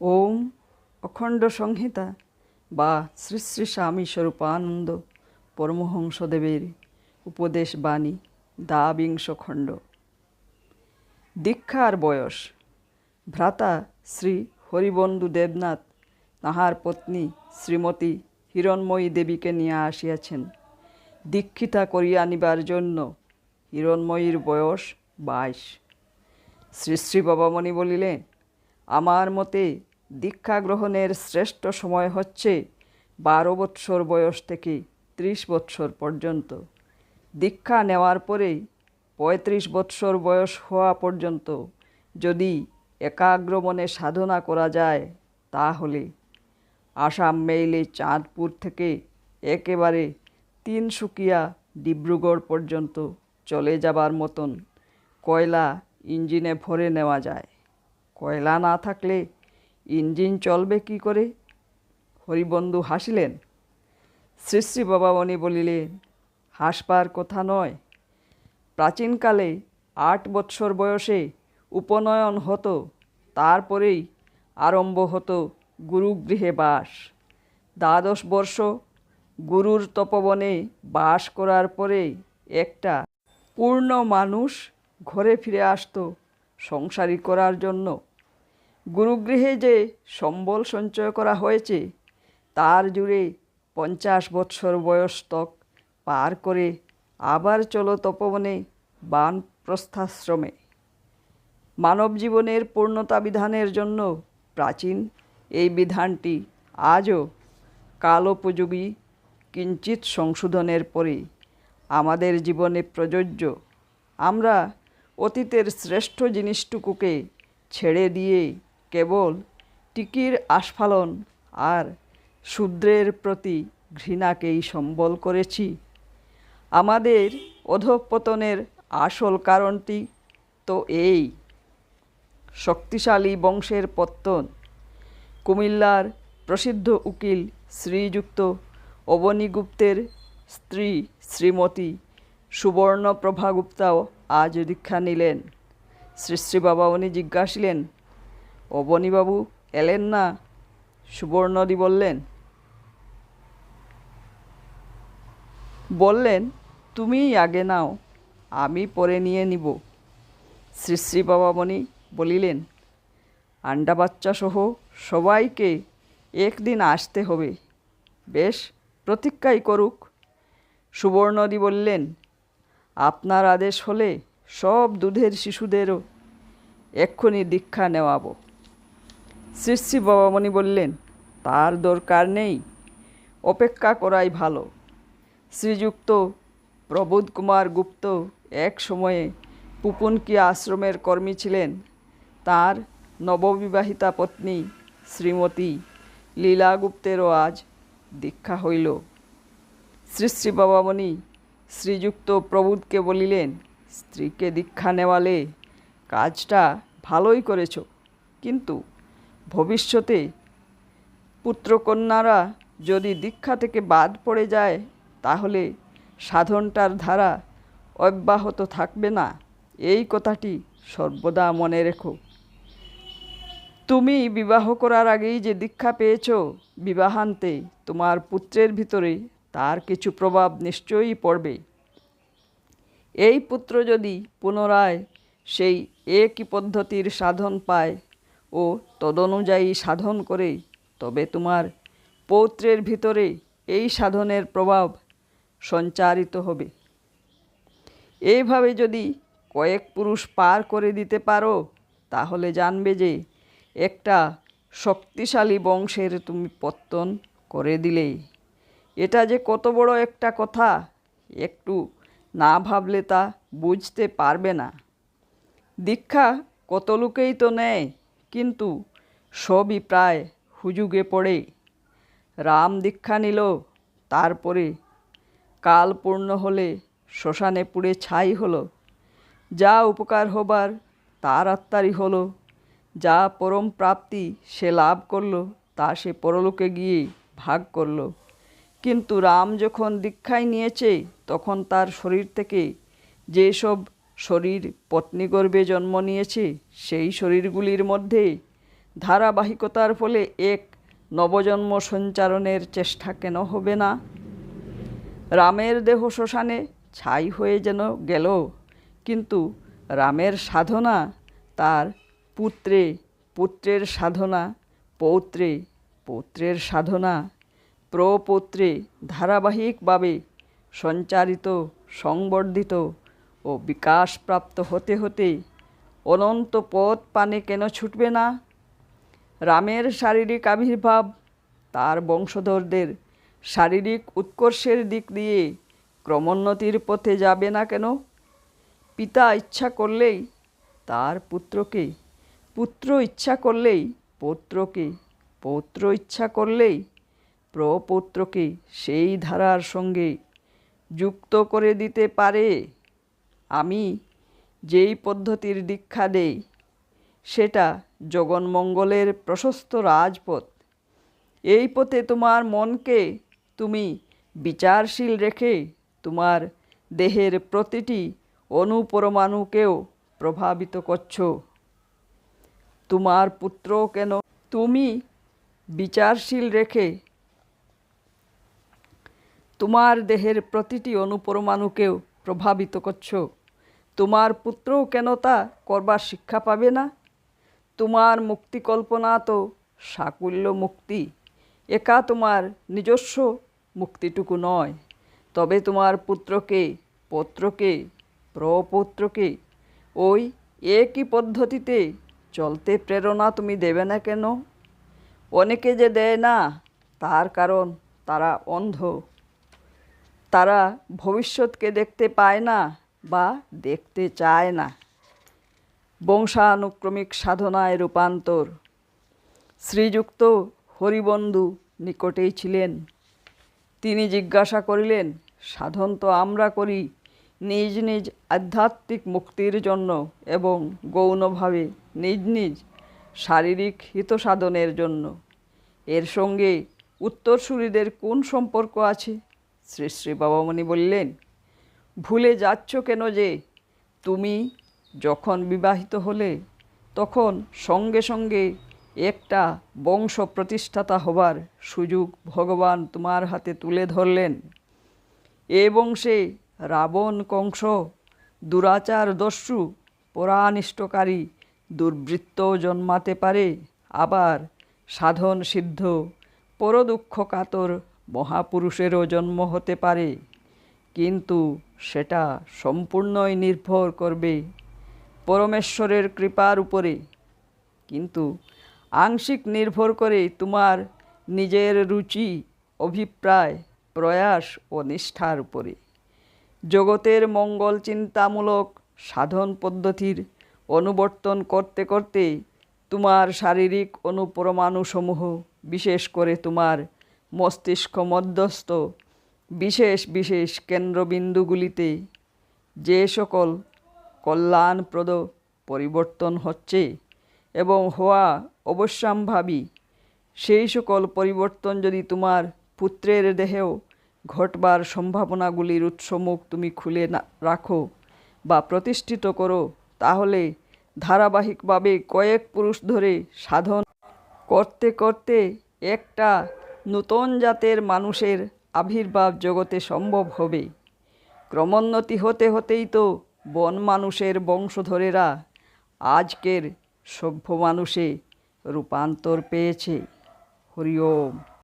ওম অখণ্ড সংহিতা বা শ্রী শ্রী স্বামী স্বরূপানন্দ পরমহংসদেবের উপদেশ বাণী দ্বাবিংশ খণ্ড। দীক্ষার বয়স। ভ্রাতা শ্রী হরিবন্ধু দেবনাথ তাহার পত্নী শ্রীমতী হিরণময়ী দেবীকে নিয়ে আসিয়াছেন। দীক্ষিতা করিয়া আনিবার জন্য হিরণময়ীর বয়স বাইশ। শ্রী শ্রী বাবামণি বলিলেন, আমার মতে দীক্ষা গ্রহণের শ্রেষ্ঠ সময় হচ্ছে বারো বৎসর বয়স থেকে ত্রিশ বৎসর পর্যন্ত। দীক্ষা নেওয়ার পরেই পঁয়ত্রিশ বৎসর বয়স হওয়া পর্যন্ত যদি একাগ্র মনে সাধনা করা যায় তাহলে আসাম মেইলে চাঁদপুর থেকে একেবারে তিনসুকিয়া ডিব্রুগড় পর্যন্ত চলে যাবার মতন কয়লা ইঞ্জিনে ভরে নেওয়া যায়। কয়লা না থাকলে ইঞ্জিন চলবে কি করে? হরিবন্ধু হাসিলেন। শ্রী শ্রী বাবামণি বলিলেন হাসবার কথা নয়। প্রাচীনকালে আট বৎসর বয়সে উপনয়ন হতো, তারপরেই আরম্ভ হতো গুরুগৃহে বাস। দ্বাদশ বর্ষ গুরুর তপবনে বাস করার পরে একটা পূর্ণ মানুষ ঘরে ফিরে আসতো সংসারী করার জন্য। গুরুগৃহে যে সম্বল সঞ্চয় করা হয়েছে, তার জুড়ে পঞ্চাশ বৎসর বয়স তক পার করে আবার চলো তপবনে বানপ্রস্থাশ্রমে মানব জীবনের পূর্ণতা বিধানের জন্য প্রাচীন এই বিধানটি আজও কালোপযোগী কিঞ্চিত সংশোধনের পরে আমাদের জীবনে প্রযোজ্য। আমরা অতীতের শ্রেষ্ঠ জিনিসটুকুকে ছেড়ে দিয়ে কেবল টিকির আস্ফালন আর শূদ্রের প্রতি ঘৃণাকেই সম্বল করেছি। আমাদের অধঃপতনের আসল কারণটি তো এই। শক্তিশালী বংশের পত্তন, কুমিল্লার প্রসিদ্ধ উকিল শ্রীযুক্ত অবনীগুপ্তের স্ত্রী শ্রীমতী সুবর্ণপ্রভা গুপ্তাও আজ দীক্ষা নিলেন। শ্রী শ্রী বাবা উনি জিজ্ঞাসিলেন অবনীবাবু এলেন না? সুবর্ণদি বললেন বললেন, তুমিই আগে নাও, আমি পরে নিয়ে নিব। শ্রী বাবামণি বলিলেন আন্ডা বাচ্চা সহ সবাইকে একদিন আসতে হবে। বেশ, প্রতীক্ষাই করুক। সুবর্ণদি বললেন, আপনার আদেশ হলে সব দুধের শিশুদেরও এক্ষুনি দীক্ষা নেওয়াবো। শ্রী বাবামণি বললেন, তার দরকার নেই, অপেক্ষা করাই ভালো। শ্রীযুক্ত প্রবোধ কুমার গুপ্ত এক সময়ে পুপুনকি আশ্রমের কর্মী ছিলেন। তার নববিবাহিতা পত্নী শ্রীমতী লীলা গুপ্তেরও আজ দীক্ষা হইল। শ্রী শ্রী বাবামণি শ্রীযুক্ত প্রবোধকে বলিলেন, স্ত্রীকে দীক্ষা নেওয়ালে কাজটা ভালোই করেছ, কিন্তু ভবিষ্যতে পুত্রকন্যারা যদি দীক্ষা থেকে বাদ পড়ে যায়, তাহলে সাধনটার ধারা অব্যাহত থাকবে না। এই কথাটি সর্বদা মনে রেখো। তুমি বিবাহ করার আগেই যে দীক্ষা পেয়েছ, বিবাহান্তে তোমার পুত্রের ভিতরে তার কিছু প্রভাব নিশ্চয়ই পড়বে। এই পুত্র যদি পুনরায় সেই একই পদ্ধতির সাধন পায় ও তদনুযায়ী সাধন করে তবে তোমার পৌত্রের ভিতরে এই সাধনের প্রভাব সঞ্চারিত হবে। এইভাবে যদি কয়েক পুরুষ পার করে দিতে পারো, তাহলে জানবে যে একটা শক্তিশালী বংশের তুমি পত্তন করে দিলে এটা যে কত বড় একটা কথা, একটু না ভাবলে তা বুঝতে পারবে না। দীক্ষা কত লোকেই তো নেয় কিন্তু সবই প্রায় হুজুগে পড়ে রাম দীক্ষা নিল, তারপরে কাল পূর্ণ হলে শ্মশানে পুড়ে ছাই হলো। যা উপকার হবার, তার আত্মারই হলো। যা পরম প্রাপ্তি সে লাভ করল, তা সে পরলোকে গিয়ে ভাগ করল। কিন্তু রাম যখন দীক্ষায় নিয়েছে, তখন তার শরীর থেকে যেসব শরীর পত্নী গর্ভে জন্ম নিয়েছে, সেই শরীরগুলির মধ্যে ধারাবাহিকতার ফলে এক নবজন্ম সঞ্চারণের চেষ্টা কেন হবে না? রামের দেহ শ্মশানে ছাই হয়ে যেন গেল, কিন্তু রামের সাধনা তার পুত্রে, পুত্রের সাধনা, পৌত্রে, পৌত্রের সাধনা, প্রপৌত্রে ধারাবাহিকভাবে সঞ্চারিত, সংবর্ধিত ও বিকাশপ্রাপ্ত হতে হতে অনন্ত পথ পানে কেন ছুটবে না? রামের শারীরিক আবির্ভাব, তার বংশধরদের শারীরিক উৎকর্ষের দিক দিয়ে ক্রমোন্নতির পথে যাবে না কেন? পিতা ইচ্ছা করলেই তার পুত্রকে, পুত্র ইচ্ছা করলেই পৌত্রকে, পৌত্র ইচ্ছা করলেই প্রপৌত্রকে সেই ধারার সঙ্গে যুক্ত করে দিতে পারে। আমি যেই পদ্ধতির দীক্ষা দেই, সেটা জগন্মঙ্গলের প্রশস্ত রাজপথ। এই পথে তোমার মনকে তুমি বিচারশীল রেখে তোমার দেহের প্রতিটি অনুপরমাণুকেও প্রভাবিত করছ। তোমার পুত্র কেন তুমি বিচারশীল রেখে তোমার দেহের প্রতিটি অনুপরমাণুকেও প্রভাবিত করছ? তোমার পুত্রও কেন তা করবার শিক্ষা পাবে না? তোমার মুক্তি কল্পনা তো সাকুল্য মুক্তি, একা তোমার নিজস্ব মুক্তিটুকু নয়। তবে তোমার পুত্রকে, পৌত্রকে, প্রপৌত্রকে ওই একই পদ্ধতিতে চলতে প্রেরণা তুমি দেবে না কেন? অনেকে যে দেয় না, তার কারণ তারা অন্ধ। তারা ভবিষ্যৎকে দেখতে পায় না বা দেখতে চায় না। বংশানুক্রমিক সাধনায় রূপান্তর। শ্রীযুক্ত হরিবন্ধু নিকটেই ছিলেন। তিনি জিজ্ঞাসা করিলেন, সাধন তো আমরা করি নিজ নিজ আধ্যাত্মিক মুক্তির জন্য এবং গৌণভাবে নিজ নিজ শারীরিক হিত সাধনের জন্য। এর সঙ্গে উত্তরসূরিদের কোন সম্পর্ক আছে? শ্রী শ্রী বাবামণি বললেন ভুলে যাচ্ছ কেন যে তুমি যখন বিবাহিত হলে তখন সঙ্গে সঙ্গে একটা বংশ প্রতিষ্ঠাতা হবার সুযোগ ভগবান তোমার হাতে তুলে ধরলেন। এ বংশে রাবণ কংস, দুরাচার দস্যু, পরানিষ্টকারী, দুর্বৃত্ত জন্মাতে পারে, আবার সাধন সিদ্ধ, পরদুঃখ কাতর মহাপুরুষেরও জন্ম হতে পারে। কিন্তু সেটা সম্পূর্ণই নির্ভর করবে পরমেশ্বরের কৃপার উপরে। কিন্তু আংশিক নির্ভর করে তোমার নিজের রুচি, অভিপ্রায়, প্রয়াস ও নিষ্ঠার উপরে। জগতের মঙ্গল চিন্তামূলক সাধন পদ্ধতির অনুবর্তন করতে করতে তোমার শারীরিক অনুপরমাণুসমূহ, বিশেষ করে তোমার মস্তিষ্ক মধ্যস্থ বিশেষ বিশেষ কেন্দ্রবিন্দুগুলিতে যে সকল কল্যাণপ্রদ পরিবর্তন হচ্ছে এবং হওয়া অবশ্যম্ভাবী, সেই সকল পরিবর্তন যদি তোমার পুত্রের দেহেও ঘটবার সম্ভাবনাগুলির উৎসমুখ তুমি খুলে রাখো বা প্রতিষ্ঠিত করো, তাহলে ধারাবাহিকভাবে কয়েক পুরুষ ধরে সাধন করতে করতে একটা নূতন জাতের মানুষের আবির্ভাব জগতে সম্ভব হবে। ক্রমোন্নতি হতে হতেই তো বন মানুষের বংশধরেরা আজকের সভ্য মানুষে রূপান্তর পেয়েছে। হরি ওম।